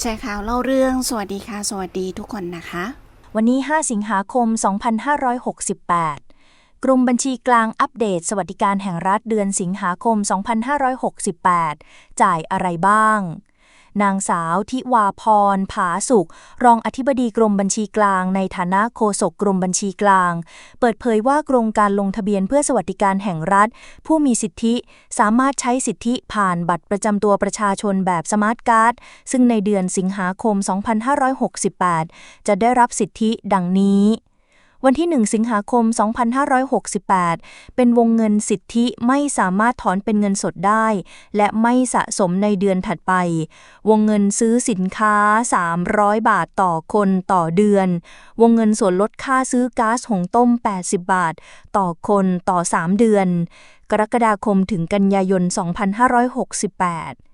แชร์ข่าวเล่าเรื่อง สวัสดีค่ะ สวัสดีทุกคนนะคะ วันนี้ 5 สิงหาคม 2568 กรมบัญชีกลางอัปเดต สวัสดิการแห่งรัฐเดือนสิงหาคม 2568 จ่ายอะไรบ้าง นางสาวทิวาพร ผาสุข รองอธิบดีกรมบัญชีกลาง ในฐานะโฆษกกรมบัญชีกลาง เปิดเผยว่าโครงการลงทะเบียนเพื่อสวัสดิการแห่งรัฐ ผู้มีสิทธิสามารถใช้สิทธิผ่านบัตรประจำตัวประชาชนแบบสมาร์ทการ์ด ซึ่งในเดือนสิงหาคม 2568 จะได้รับสิทธิดังนี้ วันที่ 1 สิงหาคม 2568 เป็นวงเงินสิทธิไม่สามารถถอนเป็นเงินสดได้ และไม่สะสมในเดือนถัดไป วงเงินซื้อสินค้า 300 บาทต่อคนต่อเดือน วงเงินส่วนลดค่าซื้อก๊าซหุงต้ม 80 บาท ต่อคนต่อ 3 เดือน กรกฎาคมถึงกันยายน 2568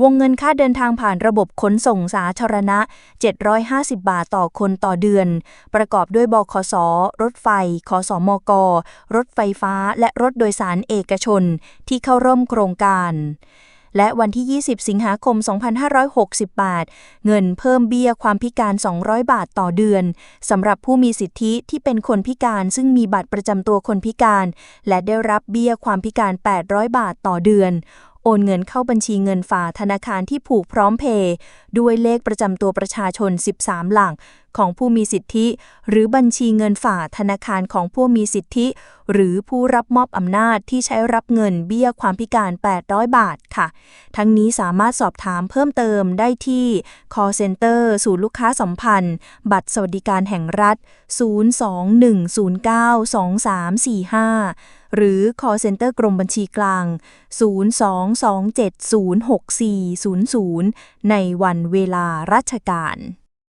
วงเงินค่าเดินทางผ่านระบบขนส่งสาธารณะ 750 บาทต่อคนต่อเดือน ประกอบด้วยบขส รถไฟขสมก รถไฟฟ้า และรถโดยสารเอกชน ที่เข้าร่วมโครงการและวันที่ 20 สิงหาคม 2568เงินเพิ่มเบี้ยความพิการ 200 บาทต่อเดือน สำหรับผู้มีสิทธิที่เป็นคนพิการซึ่งมีบัตรประจำตัวคนพิการ และได้รับเบี้ยความพิการ 800 บาทต่อเดือน โอนเงินเข้าบัญชีเงินฝากธนาคารที่ผูกพร้อมเพย์ด้วยเลขประจำตัวประชาชน 13 หลักของผู้มีสิทธิ หรือบัญชีเงินฝากธนาคารของผู้มีสิทธิ หรือผู้รับมอบอำนาจที่ใช้รับเงินเบี้ยความพิการ 800 บาทค่ะ ทั้งนี้สามารถสอบถามเพิ่มเติมได้ที่ call center ศูนย์ลูกค้าสัมพันธ์ บัตรสวัสดิการแห่งรัฐ 021092345 หรือ call center กรมบัญชีกลาง 022706400 ในวันเวลาราชการ